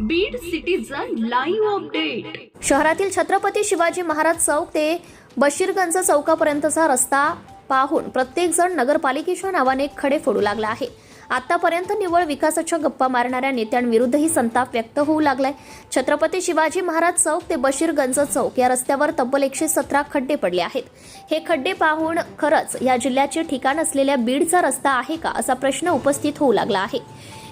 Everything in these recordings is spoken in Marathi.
बीड सिटीजन लाईव्ह अपडेट शहरातील छत्रपती शिवाजी महाराज चौक ते बशीरगंज चौकापर्यंतचा रस्ता पाहून प्रत्येकजण नगरपालिकेच्या नावाने खडे फोडू लागला आहे. आतापर्यंत निव्वळ विकासाच्या गप्पा मारणाऱ्या नेत्यांविरुद्धही संताप व्यक्त होऊ लागलाय. छत्रपती शिवाजी महाराज चौक ते बशीरगंज चौक या रस्त्यावर तब्बल एकशे सतरा खड्डे पडले आहेत. हे खड्डे पाहून खरंच या जिल्ह्याचे ठिकाण असलेल्या बीडचा रस्ता आहे का असा प्रश्न उपस्थित होऊ लागला आहे.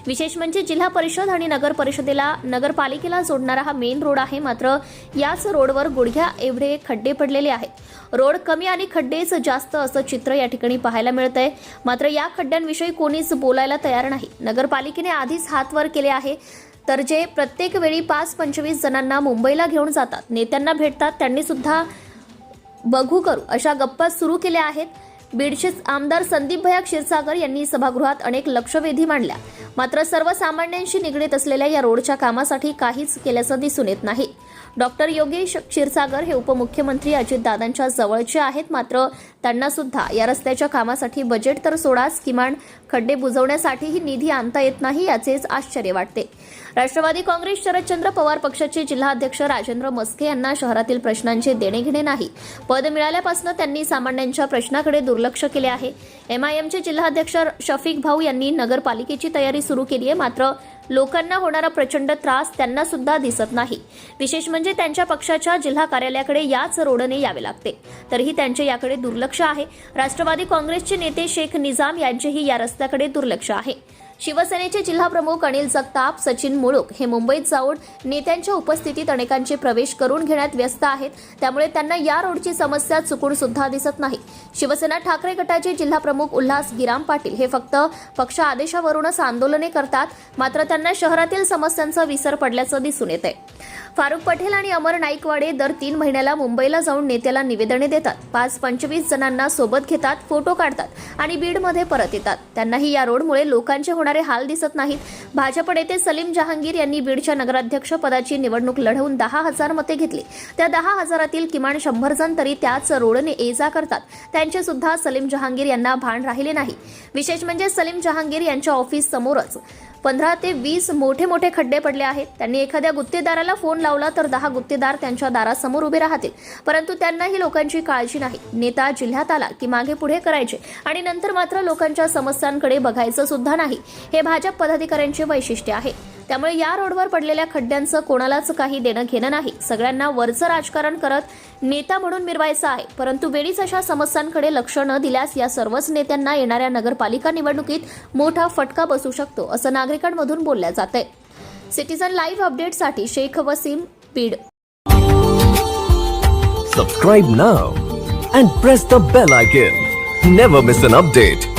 विशेष म्हणजे जिल्हा परिषद आणि नगर परिषदेला नगरपालिकेला जोडणारा हा मेन रोड आहे. मात्र याच रोडवर गुडघ्या एवढे खड्डे पडलेले आहेत. रोड कमी आणि खड्डेच जास्त असं चित्र या ठिकाणी पाहायला मिळतंय. मात्र या खड्ड्यांविषयी कोणीच बोलायला तयार नाही. नगरपालिकेने आधीच हात वर केले आहे. तर जे प्रत्येक वेळी पाच पंचवीस जणांना मुंबईला घेऊन जातात. नेत्यांना भेटतात. त्यांनी सुद्धा बघू करू अशा गप्पा सुरू केल्या आहेत. बीडचे आमदार संदीप भया क्षीरसागर यांनी सभागृहात अनेक लक्षवेधी मांडल्या. मात्र सर्वसामान्यांशी निगडीत असलेल्या या रोडच्या कामासाठी काहीच केल्याचं दिसून येत नाही. डॉक्टर योगेश क्षीरसागर हे उपमुख्यमंत्री अजितदादांच्या जवळचे आहेत. मात्र त्यांना सुद्धा या रस्त्याच्या कामासाठी बजेट तर सोडाच किमान खड्डे बुजवण्यासाठीही निधी आणता येत नाही याचेच आश्चर्य वाटते. राष्ट्रवादी काँग्रेस शरदचंद्र पवार पक्षाचे जिल्हाध्यक्ष राजेंद्र मस्के यांना शहरातील प्रश्नांचे देणे घेणे नाही. पद मिळाल्यापासून त्यांनी सामान्यांच्या प्रश्नाकडे दुर्लक्ष केले आहे. एमआयएमचे जिल्हाध्यक्ष शफीक भाऊ यांनी नगरपालिकेची तयारी सुरू केली आहे. मात्र लोकांना होणारा प्रचंड त्रास त्यांना सुद्धा दिसत नाही. विशेष म्हणजे त्यांच्या पक्षाच्या जिल्हा कार्यालयाकडे याच रोडने यावे लागते. तरीही त्यांचे याकडे दुर्लक्ष आहे. राष्ट्रवादी काँग्रेसचे नेते शेख निजाम यांचेही या रस्त्याकडे दुर्लक्ष आहे. शिवसेनेचे जिल्हाप्रमुख अनिल जगताप सचिन मुळूक हे मुंबईत जाऊन नेत्यांच्या उपस्थितीत अनेकांचे प्रवेश करून घेण्यात व्यस्त आहेत. त्यामुळे त्यांना या रोडची समस्या चुकून सुद्धा दिसत नाही. शिवसेना ठाकरे गटाचे जिल्हाप्रमुख उल्हास गिराम पाटील हे फक्त पक्ष आदेशावरूनच आंदोलने करतात मात्र त्यांना शहरातील समस्यांचा विसर पडल्याचं दिसून येते फारुख पटेल आणि अमर नाईकवाडे दर तीन महिन्याला मुंबईला जाऊन नेत्याला निवेदने देतात. पाच पंचवीस जणांना सोबत घेतात फोटो काढतात आणि बीडमध्ये परत येतात. त्यांनाही या रोडमुळे लोकांचे होणारे हाल दिसत नाहीत. भाजप नेते सलीम जहांगीर यांनी बीडच्या नगराध्यक्ष पदाची निवडणूक लढवून दहा हजार मते घेतली. त्या दहा हजारातील किमान शंभर जण तरी त्याच रोडने ये जा करतात. त्यांचे सुद्धा सलीम जहांगीर यांना भान राहिले नाही. विशेष म्हणजे सलीम जहांगीर यांच्या ऑफिस समोरच. पंधरा ते वीस मोठे मोठे खड्डे पडले आहेत. त्यांनी एखाद्या गुत्तेदाराला फोन लावला तर दहा गुत्तेदार त्यांच्या दारासमोर उभे राहतील. परंतु त्यांनाही लोकांची काळजी नाही. नेता जिल्ह्यात आला की मागे पुढे करायचे आणि नंतर मात्र लोकांच्या समस्यांकडे बघायचं सुद्धा नाही. हे भाजप पदाधिकाऱ्यांचे वैशिष्ट्य आहे. त्यामुळे या रोडवर पडलेल्या खड्ड्यांचं कोणालाच काही देणं घेणं नाही. सगळ्यांना वरचं राजकारण करत नेता म्हणून मिरवायचं आहे. परंतु वेळीच अशा समस्यांकडे लक्ष न दिल्यास या सर्वच नेत्यांना येणाऱ्या नगरपालिका निवडणुकीत मोठा फटका बसू शकतो असं नागरिकांमधून बोलल्या जात आहे सिटीझन लाईव्ह अपडेटसाठी Shaikh Wasim Beed. Subscribe now and press the bell icon never miss an update